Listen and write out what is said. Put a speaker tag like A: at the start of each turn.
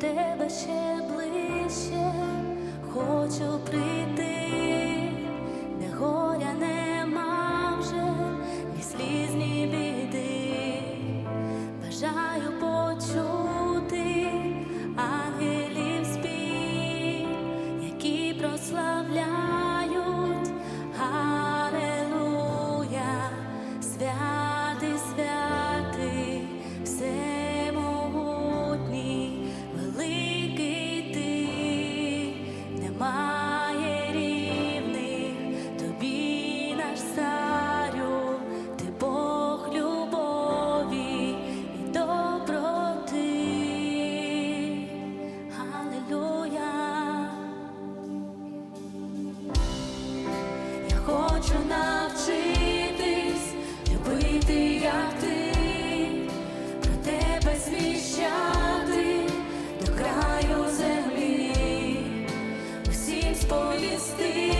A: тебе ще ближче, хочу прийти, усім